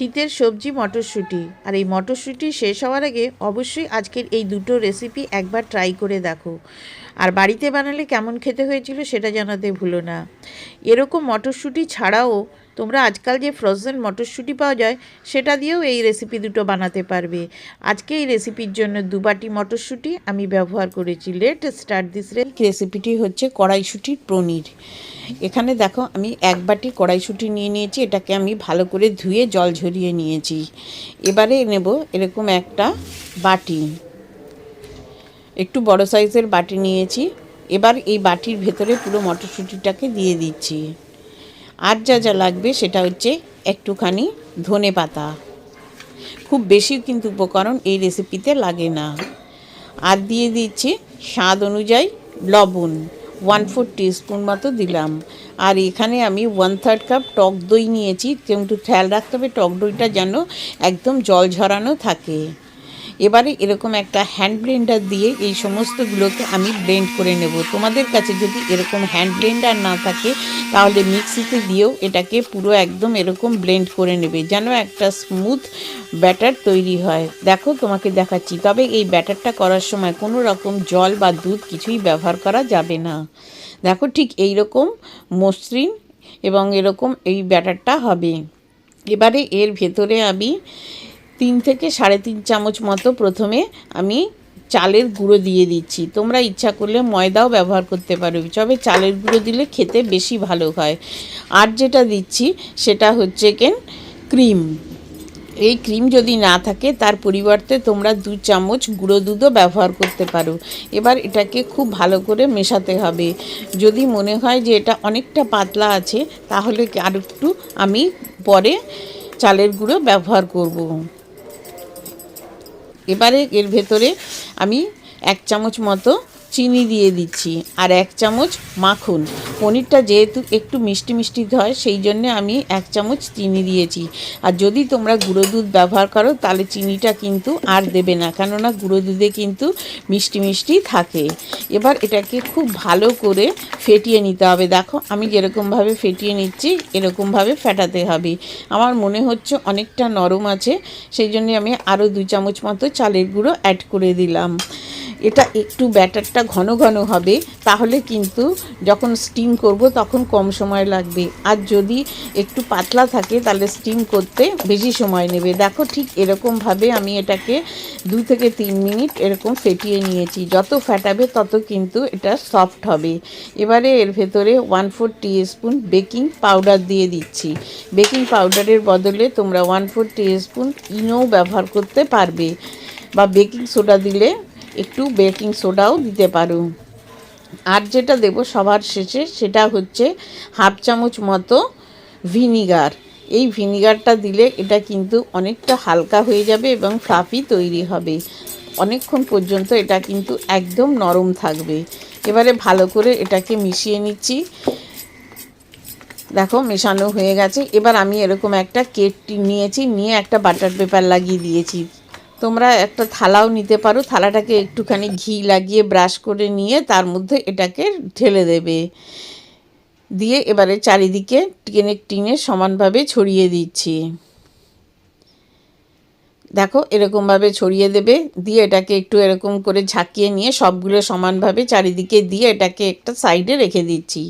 শীতের সবজি, মটরশুঁটি। আর এই মটরশুঁটি শেষ হওয়ার আগে অবশ্যই আজকের এই দুটো রেসিপি একবার ট্রাই করে দেখো। আর বাড়িতে বানালে কেমন খেতে হয়েছিল সেটা জানাতে ভুলো না। এরকম মটরশুঁটি ছাড়াও তোমরা আজকাল যে ফ্রোজেন মটরশুঁটি পাওয়া যায়, সেটা দিয়েও এই রেসিপি দুটো বানাতে পারবে। আজকে এই রেসিপির জন্য দুবাটি মটরশুঁটি আমি ব্যবহার করেছি। লেট স্টার্ট দিস রেসিপিটি হচ্ছে কড়াইশুঁটির পনির। এখানে দেখো, আমি এক বাটি কড়াইশুঁটি নিয়ে নিয়েছি। এটাকে আমি ভালো করে ধুয়ে জল ঝরিয়ে নিয়েছি। এবারে নেব এরকম একটা বাটি। একটু বড় সাইজের বাটি নিয়েছি। এবার এই বাটির ভেতরে পুরো মটরশুঁটিটাকে দিয়ে দিচ্ছি। আর যা যা লাগবে সেটা হচ্ছে একটুখানি ধনে পাতা। খুব বেশি কিন্তু উপকরণ এই রেসিপিতে লাগে না। আর দিয়ে দিচ্ছি স্বাদ অনুযায়ী লবণ ওয়ান ফোর টিস্পুন মতো দিলাম। আর এখানে আমি ওয়ান থার্ড কাপ টক দই নিয়েছি। কিন্তু খেয়াল রাখতে হবে টক দইটা যেন একদম জল ঝরানো থাকে। এবারে এরকম একটা হ্যান্ড ব্লেন্ডার দিয়ে এই সমস্তগুলোকে আমি ব্লেন্ড করে নেব। তোমাদের কাছে যদি এরকম হ্যান্ড ব্লেন্ডার না থাকে, তাহলে মিক্সিতে দিয়েও এটাকে পুরো একদম এরকম ব্লেন্ড করে নেবে, যেন একটা স্মুথ ব্যাটার তৈরি হয়। দেখো তোমাকে দেখাচ্ছি, তবে এই ব্যাটারটা করার সময় কোনো রকম জল বা দুধ কিছুই ব্যবহার করা যাবে না। দেখো ঠিক এই রকম মসৃণ এবং এরকম এই ব্যাটারটা হবে। এবারে এর ভেতরে আমি তিন থেকে সাড়ে তিন চামচ মতো প্রথমে আমি চালের গুঁড়ো দিয়ে দিচ্ছি। তোমরা ইচ্ছা করলে ময়দাও ব্যবহার করতে পারো। তবে চালের গুঁড়ো দিলে খেতে বেশি ভালো হয়। আর যেটা দিচ্ছি সেটা হচ্ছে কেন? ক্রিম। এই ক্রিম যদি না থাকে, তার পরিবর্তে তোমরা দু চামচ গুঁড়ো দুধও ব্যবহার করতে পারো। এবার এটাকে খুব ভালো করে মেশাতে হবে। যদি মনে হয় যে এটা অনেকটা পাতলা আছে, তাহলে আর একটু আমি পরে চালের গুঁড়ো ব্যবহার করব। এবারে এর ভেতরে আমি এক চামচ মতো চিনি দিয়ে দিচ্ছি আর এক চামচ মাখন। পনিরটা যেহেতু একটু মিষ্টি মিষ্টি হয়, সেই জন্য আমি এক চামচ চিনি দিয়েছি। আর যদি তোমরা গুঁড়ো দুধ ব্যবহার করো, তাহলে চিনিটা কিন্তু আর দেবে না, কেননা গুঁড়ো দুধে কিন্তু মিষ্টি মিষ্টি থাকে। এবার এটাকে খুব ভালো করে ফেটিয়ে নিতে হবে। দেখো, আমি যেরকমভাবে ফেটিয়ে নিচ্ছি, এরকমভাবে ফেটাতে হবে। আমার মনে হচ্ছে অনেকটা নরম আছে, সেই জন্য আমি আরও দু চামচ মতো চালের গুঁড়ো অ্যাড করে দিলাম। এটা একটু ব্যাটারটা ঘন ঘন হবে, তাহলে কিন্তু যখন স্টিম করব তখন কম সময় লাগবে। আর যদি একটু পাতলা থাকে, তাহলে স্টিম করতে বেশি সময় নেবে। দেখো ঠিক এরকমভাবে আমি এটাকে দু থেকে তিন মিনিট এরকম ফেটিয়ে নিয়েছি। যত ফেটাবে তত কিন্তু এটা সফট হবে। এবারে এর ভেতরে one four spoon baking powder দিয়ে দিচ্ছি। বেকিং পাউডারের বদলে তোমরা ওয়ান ফোর স্পুন ইনোও ব্যবহার করতে পারবে। বা বেকিং সোডা দিলে একটু বেকিং সোডাও দিতে পারো। আর যেটা দেব সবার শেষে সেটা হচ্ছে হাফ চামচ মতো ভিনিগার। এই ভিনিগারটা দিলে এটা কিন্তু অনেকটা হালকা হয়ে যাবে এবং ফ্লাফি তৈরি হবে। অনেকক্ষণ পর্যন্ত এটা কিন্তু একদম নরম থাকবে। এবারে ভালো করে এটাকে মিশিয়ে নিচ্ছি। দেখো, মেশানো হয়ে গেছে। এবার আমি এরকম একটা কেক নিয়েছি, নিয়ে একটা বাটার পেপার লাগিয়ে দিয়েছি। তোমরা একটা থালাও নিতে পারো। থালাটাকে একটুখানি ঘি লাগিয়ে ব্রাশ করে নিয়ে তার মধ্যে এটাকে ঢেলে দেবে। দিয়ে এবারে চারিদিকে টেনে টিনে সমানভাবে ছড়িয়ে দিচ্ছি। দেখো, এরকমভাবে ছড়িয়ে দেবে, দিয়ে এটাকে একটু এরকম করে ঝাঁকিয়ে নিয়ে সবগুলো সমানভাবে চারিদিকে দিয়ে এটাকে একটা সাইডে রেখে দিচ্ছি।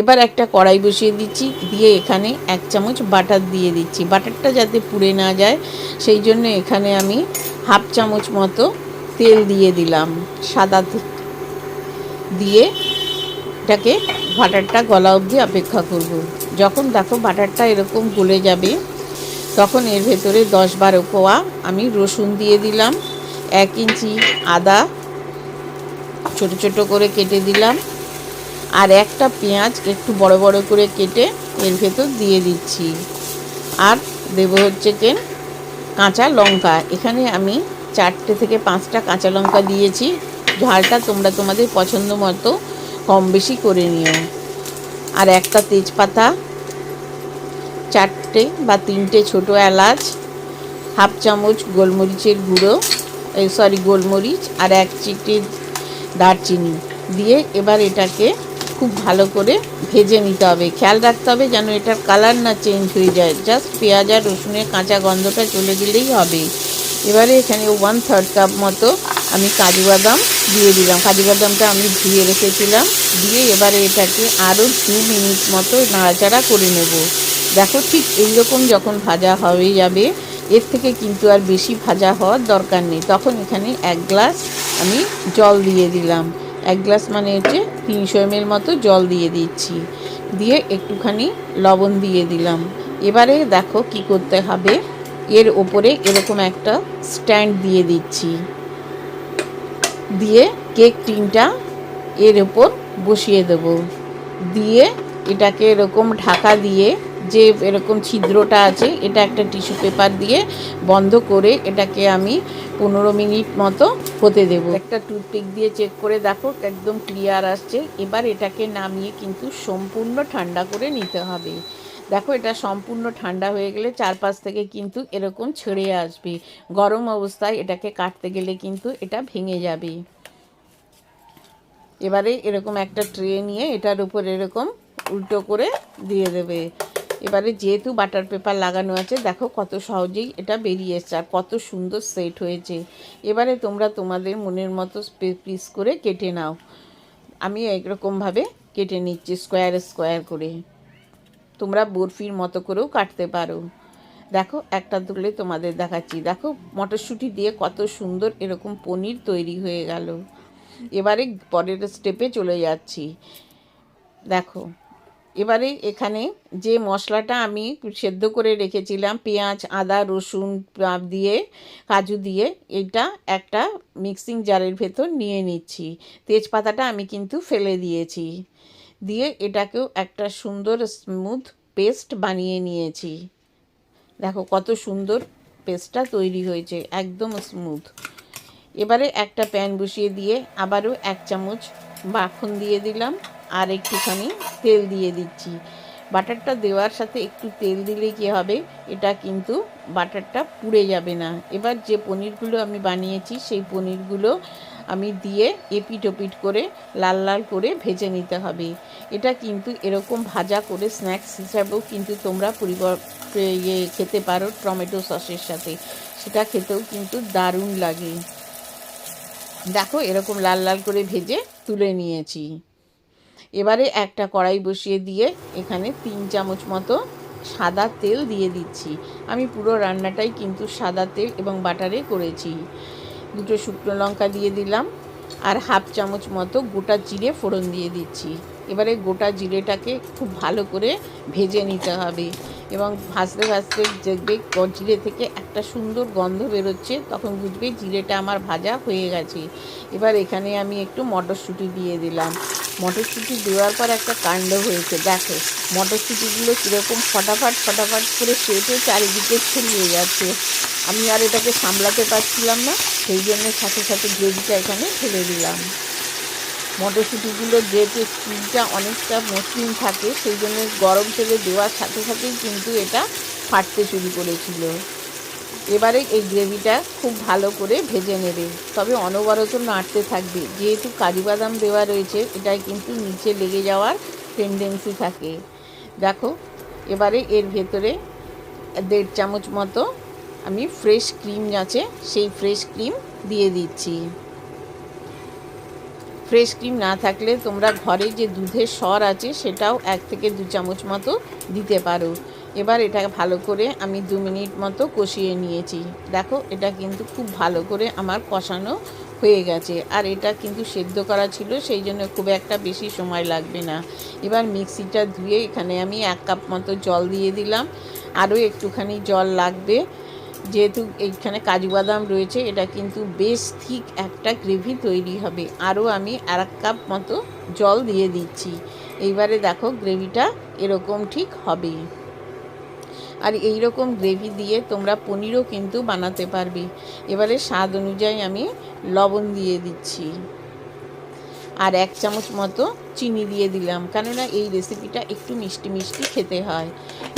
এবার একটা কড়াই বসিয়ে দিচ্ছি, দিয়ে এখানে এক চামচ বাটার দিয়ে দিচ্ছি। বাটারটা যাতে পুড়ে না যায়, সেই জন্য এখানে আমি হাফ চামচ মতো তেল দিয়ে দিলাম, সাদা দিয়ে এটাকে বাটারটা গলা অবধি অপেক্ষা করব। যখন দেখো বাটারটা এরকম গলে যাবে তখন এর ভেতরে দশ বারো কোয়া আমি রসুন দিয়ে দিলাম, এক ইঞ্চি আদা ছোট ছোট করে কেটে দিলাম, আর একটা পেঁয়াজ একটু বড় বড় করে কেটে এর ভেতর দিয়ে দিচ্ছি। আর দেব হচ্ছে কেন কাঁচা লঙ্কা। এখানে আমি চারটে থেকে পাঁচটা কাঁচা লঙ্কা দিয়েছি। ঝালটা তোমরা তোমাদের পছন্দ মতো কম বেশি করে নিও। আর একটা তেজপাতা চারটে বা তিনটে ছোট এলাচ, হাফ চামচ গোলমরিচের গুঁড়ো সরি গোলমরিচ আর এক চিটে দারচিনি দিয়ে এবার এটাকে খুব ভালো করে ভেজে নিতে হবে। খেয়াল রাখতে হবে যেন এটার কালার না চেঞ্জ হয়ে যায়। জাস্ট পেঁয়াজ আর রসুনের কাঁচা গন্ধটা চলে গেলেই হবে। এবারে এখানে ওয়ান থার্ড কাপ মতো আমি কাজু বাদাম দিয়ে দিলাম। কাজু বাদামটা আমি ধুয়ে রেখেছিলাম। দিয়ে এবারে এটাকে আরও দু মিনিট মতো নাড়াচাড়া করে নেব। দেখো ঠিক এইরকম যখন ভাজা হয়ে যাবে, এর থেকে কিন্তু আর বেশি ভাজা হওয়ার দরকার নেই। তখন এখানে এক গ্লাস আমি জল দিয়ে দিলাম। এক গ্লাস মানে হচ্ছে তিনশো এমএল মতো জল দিয়ে দিচ্ছি। দিয়ে একটুখানি লবণ দিয়ে দিলাম। এবারে দেখো কি করতে হবে। এর ওপরে এরকম একটা স্ট্যান্ড দিয়ে দিচ্ছি। দিয়ে কেক টিনটা এর ওপর বসিয়ে দেবো। দিয়ে এটাকে এরকম ঢাকা দিয়ে যে এরকম ছিদ্রটা আছে, এটা একটা টিস্যু পেপার দিয়ে বন্ধ করে এটাকে আমি পনেরো মিনিট মতো হতে দেবো। একটা টুথপিক দিয়ে চেক করে দেখো, একদম ক্লিয়ার আসছে। এবার এটাকে নামিয়ে কিন্তু সম্পূর্ণ ঠান্ডা করে নিতে হবে। দেখো, এটা সম্পূর্ণ ঠান্ডা হয়ে গেলে চারপাশ থেকে কিন্তু এরকম ছেড়ে আসবে। গরম অবস্থায় এটাকে কাটতে গেলে কিন্তু এটা ভেঙে যাবে। এবারে এরকম একটা ট্রে নিয়ে এটার উপর এরকম উল্টো করে দিয়ে দেবে। এবারে যেহেতু বাটার পেপার লাগানো আছে, দেখো কত সহজেই এটা বেরিয়ে এসছে আর কত সুন্দর সেট হয়েছে। এবারে তোমরা তোমাদের মনের মতো পিস করে কেটে নাও। আমি একরকমভাবে কেটে নিচ্ছি স্কোয়ার স্কোয়ার করে। তোমরা বরফির মতো করেও কাটতে পারো। দেখো, একটা তুলে তোমাদের দেখাচ্ছি। দেখো, মটরশুঁটি দিয়ে কত সুন্দর এরকম পনির তৈরি হয়ে গেল। এবারে পরের স্টেপে চলে যাচ্ছি। দেখো এবারে এখানে যে মশলাটা আমি সেদ্ধ করে রেখেছিলাম, পেঁয়াজ, আদা, রসুন দিয়ে, কাজু দিয়ে, এটা একটা মিক্সিং জারের ভেতর নিয়ে নিচ্ছি। তেজপাতাটা আমি কিন্তু ফেলে দিয়েছি। দিয়ে এটাকেও একটা সুন্দর স্মুথ পেস্ট বানিয়ে নিয়েছি। দেখো কত সুন্দর পেস্টটা তৈরি হয়েছে, একদম স্মুথ। এবারে একটা প্যান বসিয়ে দিয়ে আবারও এক চামচ মাখন দিয়ে দিলাম। আর একটুখানি তেল দিয়ে দিচ্ছি। বাটারটা দেওয়ার সাথে একটু তেল দিলে কি হবে? এটা কিন্তু বাটারটা পুড়ে যাবে না। এবার যে পনিরগুলো আমি বানিয়েছি, সেই পনিরগুলো আমি দিয়ে এপিট ওপিট করে লাল লাল করে ভেজে নিতে হবে। এটা কিন্তু এরকম ভাজা করে স্ন্যাক্স হিসাবেও কিন্তু তোমরা পরিবার ইয়ে খেতে পারো টমেটো সসের সাথে। সেটা খেতেও কিন্তু দারুণ লাগে। দেখো এরকম লাল লাল করে ভেজে তুলে নিয়েছি। এবারে একটা কড়াই বসিয়ে দিয়ে এখানে তিন চামচ মতো সাদা তেল দিয়ে দিচ্ছি। আমি পুরো রান্নাটাই কিন্তু সাদা তেল এবং বাটারে করেছি। দুটো শুকনো লঙ্কা দিয়ে দিলাম আর হাফ চামচ মতো গোটা জিরে ফোড়ন দিয়ে দিচ্ছি। এবারে গোটা জিরেটাকে খুব ভালো করে ভেজে নিতে হবে। এবং ভাজতে ভাজতে দেখবে জিরে থেকে একটা সুন্দর গন্ধ বেরোচ্ছে, তখন বুঝবে জিরেটা আমার ভাজা হয়ে গেছে। এবার এখানে আমি একটু মটরশুঁটি দিয়ে দিলাম। মটরশুঁটি দেওয়ার পর একটা কাণ্ড হয়েছে। দেখো, মটরশুঁটিগুলো কীরকম ফটাফট ফটাফট করে সেটে চারিদিকে ছড়িয়ে যাচ্ছে। আমি আর এটাকে সামলাতে পারছিলাম না, সেই জন্য সাথে সাথে গ্রেভিটা এখানে ফেলে দিলাম। মটরশুঁটিগুলো যেহেতু স্কিনটা অনেকটা মসৃণ থাকে, সেই জন্য গরম তেলে দেওয়ার সাথে সাথেই কিন্তু এটা ফাটতে শুরু করেছিল। এবারে এই গ্রেভিটা খুব ভালো করে ভেজে নেবে। তবে অনবরত নাড়তে থাকবে। যেহেতু কাজু বাদাম দেওয়া রয়েছে এটায় কিন্তু নিচে লেগে যাওয়ার টেন্ডেন্সি থাকে। দেখো, এবারে এর ভেতরে দেড় চামচ মতো আমি ফ্রেশ ক্রিম আছে, সেই ফ্রেশ ক্রিম দিয়ে দিচ্ছি। ফ্রেশ ক্রিম না থাকলে তোমরা ঘরে যে দুধের সর আছে সেটাও এক থেকে দু চামচ মতো দিতে পারো। এবার এটা ভালো করে আমি দু মিনিট মতো কষিয়ে নিয়েছি। দেখো, এটা কিন্তু খুব ভালো করে আমার কষানো হয়ে গেছে। আর এটা কিন্তু সেদ্ধ করা ছিল, সেই জন্য খুব একটা বেশি সময় লাগবে না। এবার মিক্সিটা ধুয়ে এখানে আমি এক কাপ মতো জল দিয়ে দিলাম। আরও একটুখানি জল লাগবে। যেহেতু এইখানে কাজু বাদাম রয়েছে, এটা কিন্তু বেশ ঠিক একটা গ্রেভি তৈরি হবে। আরও আমি আর কাপ মতো জল দিয়ে দিচ্ছি। এইবারে দেখো গ্রেভিটা এরকম ঠিক হবে। আর এই রকম গ্রেভি দিয়ে তোমরা পনিরও কিন্তু বানাতে পারবে। এবারে স্বাদ অনুযায়ী আমি লবণ দিয়ে দিচ্ছি। আর এক চামচ মতো চিনি দিয়ে দিলাম। কেননা এই রেসিপিটা একটু মিষ্টি মিষ্টি খেতে হয়।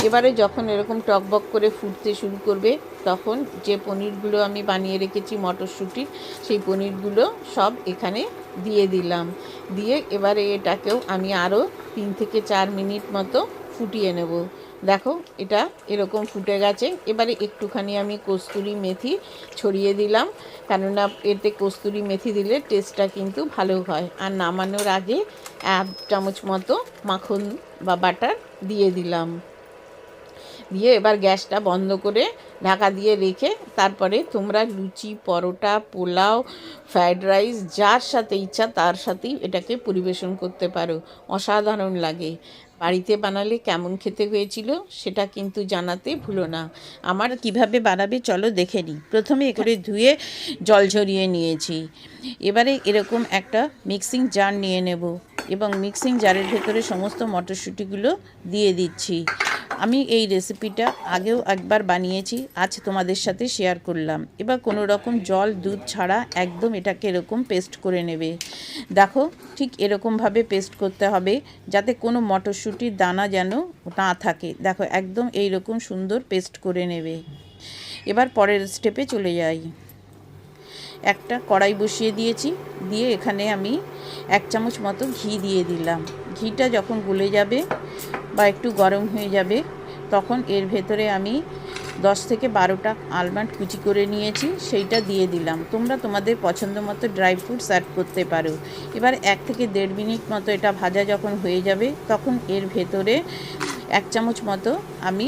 এবারে যখন এরকম টক বক করে ফুটতে শুরু করবে, তখন যে পনিরগুলো আমি বানিয়ে রেখেছি মটরশুঁটির, সেই পনিরগুলো সব এখানে দিয়ে দিলাম। দিয়ে এবারে এটাকেও আমি আরও তিন থেকে চার মিনিট মতো ফুটিয়ে নেব। দেখো, এটা এরকম ফুটে গেছে। এবারে একটুখানি আমি কস্তুরি মেথি ছড়িয়ে দিলাম, কেননা এতে কস্তুরি মেথি দিলে টেস্টটা কিন্তু ভালো হয়। আর নামানোর আগে এক চামচ মতো মাখন বা বাটার দিয়ে দিলাম। দিয়ে এবার গ্যাসটা বন্ধ করে ঢাকা দিয়ে রেখে তারপরে তোমরা লুচি, পরোটা, পোলাও ফ্রায়েড রাইস, যার সাথে ইচ্ছা তার সাথেই এটাকে পরিবেশন করতে পারো। অসাধারণ লাগে। বাড়িতে বানালে কেমন খেতে হয়েছিল সেটা কিন্তু জানাতে ভুলো না। আমার কীভাবে বানাবে চলো দেখে নিই। প্রথমে এখানে ধুয়ে জল ঝরিয়ে নিয়েছি। এবারে এরকম একটা মিক্সিং জার নিয়ে নেব এবং মিক্সিং জারের ভেতরে সমস্ত মটরশুঁটিগুলো দিয়ে দিচ্ছি। আমি এই রেসিপিটা আগেও একবার বানিয়েছি, আজ তোমাদের সাথে শেয়ার করলাম। এবার কোনো রকম জল, দুধ ছাড়া একদম এটাকে এরকম পেস্ট করে নেবে। দেখো, ঠিক এরকমভাবে পেস্ট করতে হবে, যাতে কোনো মটরশুঁটির দানা যেন না থাকে। দেখো, একদম এই রকম সুন্দর পেস্ট করে নেবে। এবার পরের স্টেপে চলে যাই। একটা কড়াই বসিয়ে দিয়েছি, দিয়ে এখানে আমি এক চামচ মতো ঘি দিয়ে দিলাম। ঘিটা যখন গলে যাবে বা একটু গরম হয়ে যাবে, তখন এর ভেতরে আমি দশ থেকে বারোটা আলমন্ড কুচি করে নিয়েছি, সেইটা দিয়ে দিলাম। তোমরা তোমাদের পছন্দ মতো ড্রাই ফ্রুটস অ্যাড করতে পারো। এবার এক থেকে দেড় মিনিট মতো এটা ভাজা যখন হয়ে যাবে, তখন এর ভেতরে এক চামচ মতো আমি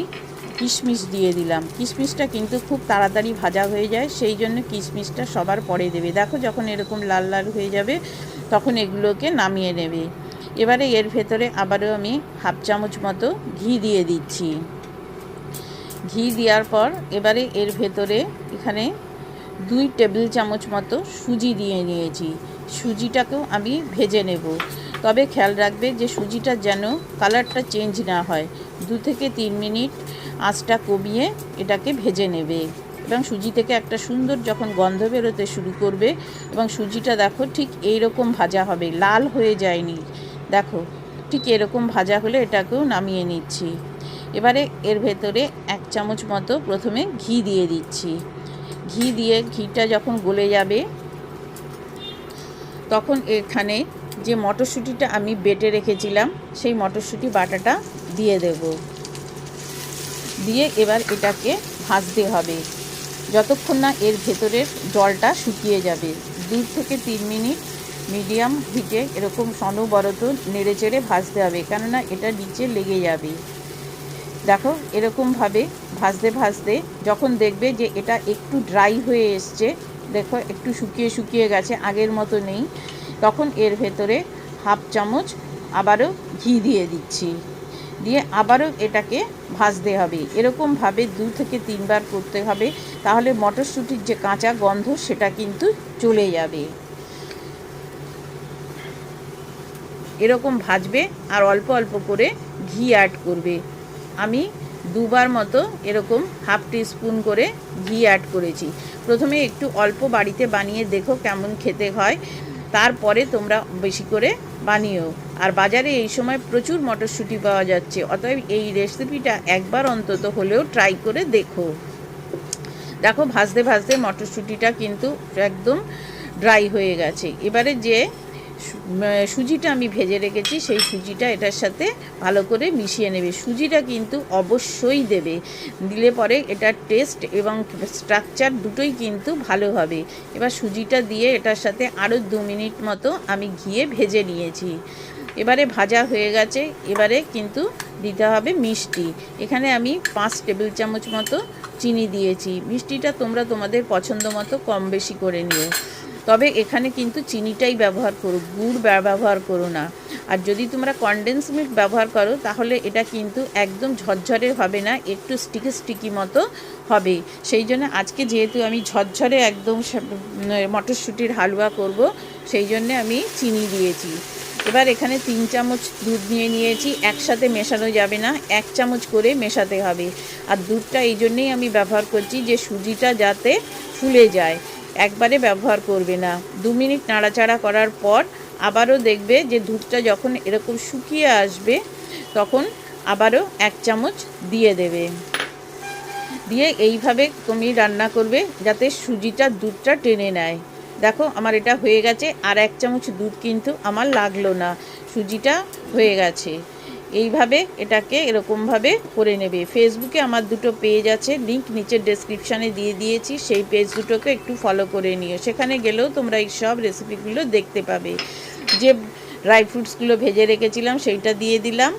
কিশমিশ দিয়ে দিলাম। কিশমিশটা কিন্তু খুব তাড়াতাড়ি ভাজা হয়ে যায়, সেই জন্য কিশমিশটা সবার পরে দেবে। দেখো যখন এরকম লাল লাল হয়ে যাবে, তখন এগুলোকে নামিয়ে নেবে। এবারে এর ভেতরে আবারও আমি হাফ চামচ মতো ঘি দিয়ে দিচ্ছি। ঘি দেওয়ার পর এবারে এর ভেতরে এখানে দুই টেবিল চামচ মতো সুজি দিয়ে নিয়েছি। সুজিটাকেও আমি ভেজে নেব। তবে খেয়াল রাখবে যে সুজিটা যেন কালারটা চেঞ্জ না হয়। দু থেকে তিন মিনিট আঁচটা কমিয়ে এটাকে ভেজে নেবে এবং সুজি থেকে একটা সুন্দর যখন গন্ধ বেরোতে শুরু করবে এবং সুজিটা দেখো ঠিক এই রকম ভাজা হবে, লাল হয়ে যায়নি। দেখো, ঠিক এরকম ভাজা হলে এটাকেও নামিয়ে নিচ্ছি। এবারে এর ভেতরে এক চামচ মতো প্রথমে ঘি দিয়ে দিচ্ছি। ঘি দিয়ে ঘিটা যখন গলে যাবে, তখন এখানে যে মটরশুঁটিটা আমি বেটে রেখেছিলাম, সেই মটরশুঁটি বাটাটা দিয়ে দেব। দিয়ে এবার এটাকে ভাজতে হবে। যতক্ষণ না এর ভেতরের জলটা শুকিয়ে যাবে দু থেকে তিন মিনিট মিডিয়াম হিটে এরকম সনবরত নেড়ে চেড়ে ভাজতে হবে, কেননা এটা নিচে লেগে যাবে। দেখো, এরকমভাবে ভাজতে ভাজতে যখন দেখবে যে এটা একটু ড্রাই হয়ে এসছে, দেখো, একটু শুকিয়ে শুকিয়ে গেছে, আগের মতো নেই, তখন এর ভেতরে হাফ চামচ আবারও ঘি দিয়ে দিচ্ছি। দিয়ে আবারও এটাকে ভাজতে হবে। এরকমভাবে দু থেকে তিনবার করতে হবে, তাহলে মটরশুঁটির যে কাঁচা গন্ধ সেটা কিন্তু চলে যাবে। এরকম ভাজবে আর অল্প অল্প করে ঘি অ্যাড করবে। আমি দুবার মতো এরকম হাফ স্পুন করে ঘি অ্যাড করেছি। প্রথমে একটু অল্প বাড়িতে বানিয়ে দেখো কেমন খেতে হয়। তারপরে তোমরা বেশি করে বানিও আর বাজারে এই সময় প্রচুর মটরশুঁটি পাওয়া যাচ্ছে। অতএব এই রেসিপিটা একবার অন্তত হলেও ট্রাই করে দেখো। দেখো ভাজতে ভাজতে মটরশুঁটিটা কিন্তু একদম ড্রাই হয়ে গেছে। এবারে যে সুজিটা আমি ভেজে রেখেছি, সেই সুজিটা এটার সাথে ভালো করে মিশিয়ে নেবে। সুজিটা কিন্তু অবশ্যই দেবে। দিলে পরে এটার টেস্ট এবং স্ট্রাকচার দুটোই কিন্তু ভালো হবে। এবার সুজিটা দিয়ে এটার সাথে আরও দু মিনিট মতো আমি ঘিয়ে ভেজে নিয়েছি। এবারে ভাজা হয়ে গেছে। এবারে কিন্তু দিতে হবে মিষ্টি। এখানে আমি পাঁচ টেবিল চামচ মতো চিনি দিয়েছি। মিষ্টিটা তোমরা তোমাদের পছন্দ মতো কম বেশি করে নিও। তবে এখানে কিন্তু চিনিটাই ব্যবহার করো, গুড় ব্যবহার করো না। আর যদি তোমরা কনডেন্স মিল্ক ব্যবহার করো, তাহলে এটা কিন্তু একদম ঝরঝরে হবে না, একটু স্টিকি স্টিকি মতো হবে। সেই জন্য আজকে যেহেতু আমি ঝরঝরে একদম মটরশুঁটির হালুয়া করব, সেই জন্যে আমি চিনি দিয়েছি। এবার এখানে তিন চামচ দুধ নিয়ে নিয়েছি, একসাথে মেশানো যাবে না, এক চামচ করে মেশাতে হবে। আর দুধটা এই জন্যেই আমি ব্যবহার করছি যে সুজিটা যাতে ফুলে যায়। একবারে ব্যবহার করবে না। দু মিনিট নাড়াচাড়া করার পর আবারও দেখবে যে দুধটা যখন এরকম শুকিয়ে আসবে, তখন আবারও এক চামচ দিয়ে দেবে। দিয়ে এইভাবে তুমি রান্না করবে যাতে সুজিটা দুধটা টেনে নেয়। দেখো আমার এটা হয়ে গেছে, আর এক চামচ দুধ কিন্তু আমার লাগল না। সুজিটা হয়ে গেছে। এইভাবে এটাকে এরকমভাবে করে নেবে। ফেসবুকে আমার দুটো পেজ আছে লিঙ্ক নিচের ডেসক্রিপশানে দিয়ে দিয়েছি, সেই পেজ দুটোকে একটু ফলো করে নিও। সেখানে গেলেও তোমরা এই সব রেসিপিগুলো দেখতে পাবে। যে ড্রাই ফ্রুটসগুলো ভেজে রেখেছিলাম, সেইটা দিয়ে দিলাম,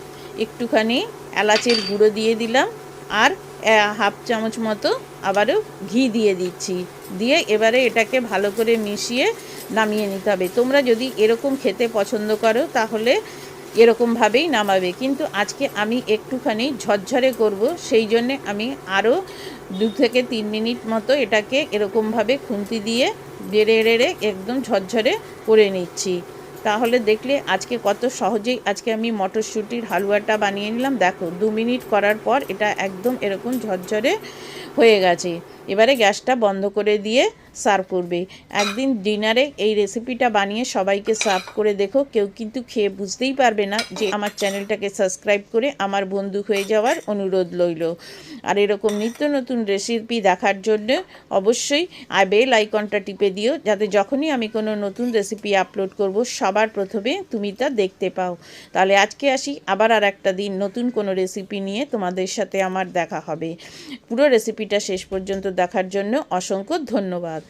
একটুখানি এলাচের গুঁড়ো দিয়ে দিলাম, আর হাফ চামচ মতো আবারও ঘি দিয়ে দিচ্ছি। দিয়ে এবারে এটাকে ভালো করে মিশিয়ে নামিয়ে নিতে হবে। তোমরা যদি এরকম খেতে পছন্দ করো, তাহলে এরকমভাবেই নামাবে। কিন্তু আজকে আমি একটুখানি ঝরঝরে করব, সেই জন্যে আমি আরও দু থেকে তিন মিনিট মতো এটাকে এরকমভাবে খুন্তি দিয়ে বেড়ে এড়ে একদম ঝরঝরে করে নিচ্ছি। তাহলে দেখলে আজকে কত সহজেই আজকে আমি মটরশুঁটির হালুয়াটা বানিয়ে নিলাম। দেখো, দু মিনিট করার পর এটা একদম এরকম ঝরঝরে হয়ে গেছে। এবারে গ্যাসটা বন্ধ করে দিয়ে সার্ভ করবে। একদিন ডিনারে এই রেসিপিটা বানিয়ে সবাইকে সার্ভ করে দেখো। কেউ কিন্তু খেয়ে বুঝতেই পারবে না যে আমার চ্যানেলটাকে সাবস্ক্রাইব করে আমার বন্ধু হয়ে যাওয়ার অনুরোধ রইল। আর এরকম নিত্য নতুন রেসিপি দেখার জন্য অবশ্যই বেল আইকনটা টিপে দিও, যাতে যখনই আমি কোনো নতুন রেসিপি আপলোড করব, সবার প্রথমে তুমি তা দেখতে পাও। তাহলে আজকে আসি, আবার আর একটা দিন নতুন কোনো রেসিপি নিয়ে তোমাদের সাথে আমার দেখা হবে। পুরো রেসিপিটা শেষ পর্যন্ত দেখার জন্য অসংখ্য ধন্যবাদ।